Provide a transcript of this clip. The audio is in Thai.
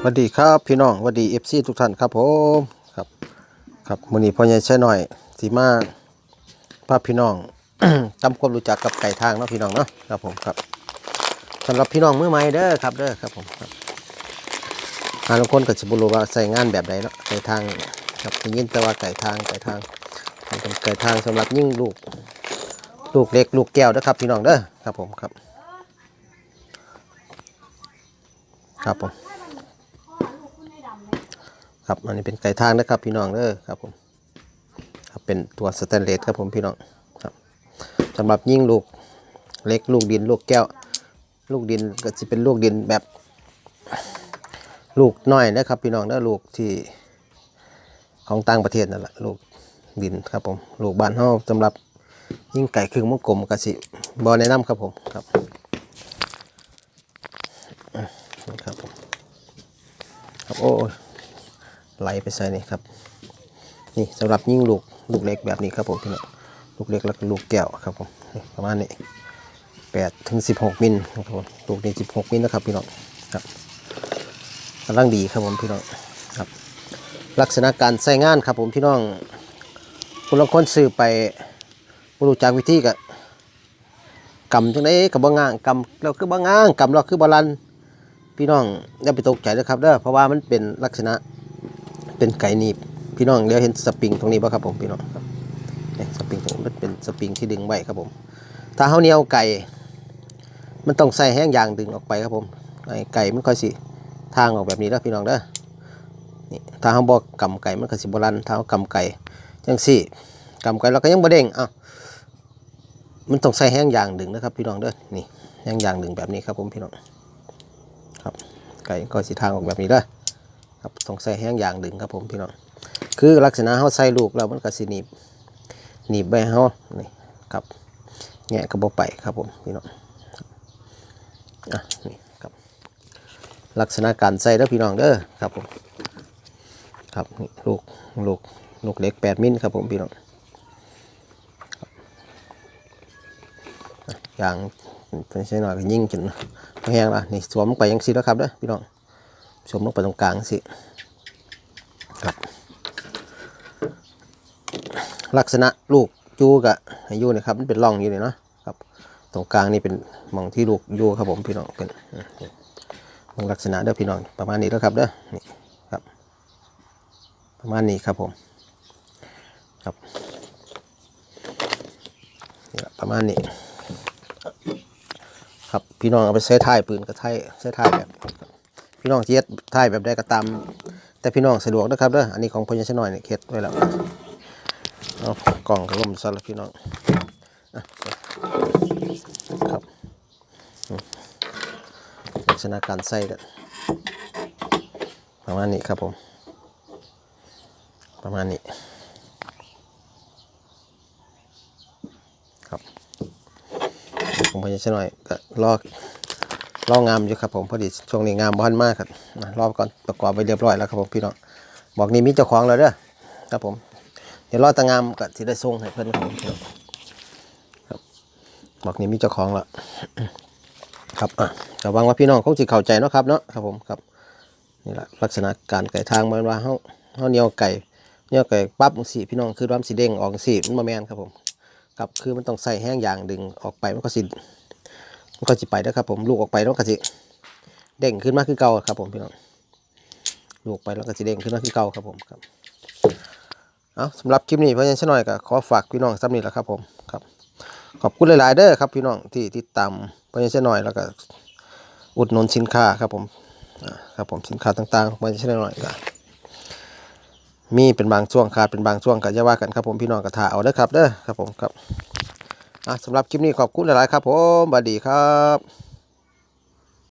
สวัสดีครับพี่น้องสวัสดีเอฟซีทุกท่านครับผมครับครับมือนี้พ่อใหญ่ใช้หน่อยสีมาพาพพี่น้องทำความรู้จักกับไก่ทางเนาะพี่น้องเนาะครับผมครับสำหรับพี่น้องมือใหม่เด้อครับเด้อครับผมครับหาบางคนก็สิบ่รู้ว่าใส่งานแบบใดเนาะไก่ทางครับยินแต่ว่าไก่ทางไก่ทางเป็นไก่ทางสำหรับยิ่งลูกลูกเล็กลูกแก้วนะครับพี่น้องเด้อครับผมครับ ครับผม ครับอันนี้เป็นไก่ทางนะครับพี่น้องเด้อครับผมครับเป็นตัวสแตนเลสครับผมพี่น้องครับสำหรับยิ่งลูกเล็กลูกดินลูกแก้ว ลูกดินก็จะเป็นลูกดินแบบลูกน้อยนะครับพี่น้องเด้อลูกที่ของต่างประเทศนั่นแหละลูกดินครับผมลูกบ้านเฮาสำหรับยิ่งไก่ครึ่งวงกลมกสิบอแนะนำครับผมครับครับผมครับโอ้ ไหลไปใส่นี่ครับ นี่สำหรับยิ่งลูกลูกเล็กแบบนี้ครับผมพี่น้องลูกเล็กแล้วก็ลูกแก้วครับผมประมาณนี้แปดถึงสิบหกมิลครับผมลูกนี้สิบหกมิลนะครับพี่น้องครับกำลังดีครับผมพี่น้องครับ ลักษณะการใส่งานครับผมพี่น้องคนละคนซื้อไปบรู้จักวิธีกับกำจังไดกับบ่งางกำเราคือบ่งางกำเราคือบ่ลันพี่น้องอย่าไปตกใจนะครับเด้อเพราะว่ามันเป็นลักษณะ เป็นไก่หนีบพี่น้องเดี๋ยวเห็นสปริงตรงนี้ป่ะครับผมพี่น้องครับนี่สปริงตรงนี้มันเป็นสปริงที่ดึงไว้ครับผม ถ้าเขาเหนียวไก่ มันต้องใส่แห้งยางดึงออกไปครับผมไอ้ไก่มันค่อยสิทางออกแบบนี้แล้วพี่น้องเด้อนี่ถ้าเขาบอกกำไก่มันก็สิบรันถ้าเขากำไก่จังสี่กำไก่เราก็ยังบ่เด้งอ้าวมันต้องใส่แห้งยางดึงนะครับพี่น้องเด้อนี่แห้งยางดึงแบบนี้ครับผมพี่น้องครับไก่ก็สิทางออกแบบนี้เด้อ ครับต้องใส่แห้งอย่างดึงครับผมพี่น้องคือลักษณะเขาใส่ลูกแล้วมันก็สิหนีบหนีบไปเขานี่ครับแงะกระบอกไปครับผมพี่น้องอะนี่ครับ ลักษณะการใส่เด้อพี่น้องเด้อครับผมครับนี่ลูกลูกลูกเล็กแปดมิลครับผมพี่น้องอย่างเป็นใช่หน่อยก็ยิ่งจนแห้งละนี่สวมไปยังสิแล้วครับเด้อพี่น้อง ชมลงไปตรงกลางสิครับ ลักษณะลูกยูกะให้ยูนี่ครับมันเป็นร่องอยู่นี่เนาะครับ ตรงกลางนี่เป็นมองที่ลูกยูครับผมพี่น้องเป็นมนี่มันลักษณะเด้อพี่น้องประมาณนี้แล้วครับเด้อนี่ครับ ประมาณนี้ครับผมครับนี่ประมาณนี้ครับพี่น้องเอาไปใช้ท้ายปืนกับท้ายใช้ท้ายแบบ พี่น้องที่เฮ็ดถ่ายแบบใดก็ตาม แต่พี่น้องสะดวกนะครับเด้ออันนี้ของพญชน้อยเนี่ยเฮ็ดไว้แล้วเอากล่องกระล่มซะแล้วพี่น้องอะครับลักษณะการใส่กันประมาณนี้ครับผม ประมาณนี้ครับของพญาชน้อยก็ลอก รองามอยู่ครับผมพอดีช่วงนี้งามบ้านมากครับรอบก่อนประกอบไปเรียบร้อยแล้วครับผมพี่น้องบอกนี่มีเจ้าของแล้วเด้อครับผม เดี๋ยวรอแตางามก็สิได้ส่งให้เพื่อนครับผมพี่น้องครับบอกนี่มีเจ้าของแล้วครับอะก็หวังว่าพี่น้องคงสิเข้าใจเนาะครับเนาะครับผมครับนี่แหละลักษณะการไก่ทางมันว่าเฮาเฮาเหนียวไก่เหนียวไก่ปั๊บจังซี่พี่น้องคือว่ามสิเด้งออกจังซี่มันบ่แมนครับผมครับคือมันต้องใส่แห้งอย่างดึงออกไปมันก็สิ มันก็จะไปแล้วครับผมลูกออกไปแล้วก็จะเด้งขึ้นมาคือเก่าครับผมพี่น้องลูกไปแล้วก็จะเด้งขึ้นมาคือเก่าครับผมครับเอาสำหรับคลิปนี้พยัญชนะหน่อยก็ขอฝากพี่น้องสำนี้แหละครับผมครับ ขอบคุณหลาย ๆ เด้อครับพี่น้องที่ติดตามพยัญชนะหน่อยแล้วก็อุดหนุนสินค้าครับผมครับผมสินค้าต่างๆของพยัญชนะหน่อยก็มีเป็นบางช่วงขาดเป็นบางช่วงก็จะว่ากันครับผมพี่น้องก็ถ่าเอาเด้อครับเด้อครับผมครับ สำหรับคลิปนี้ขอบคุณหลาย ๆ ครับผมสวัสดีครับ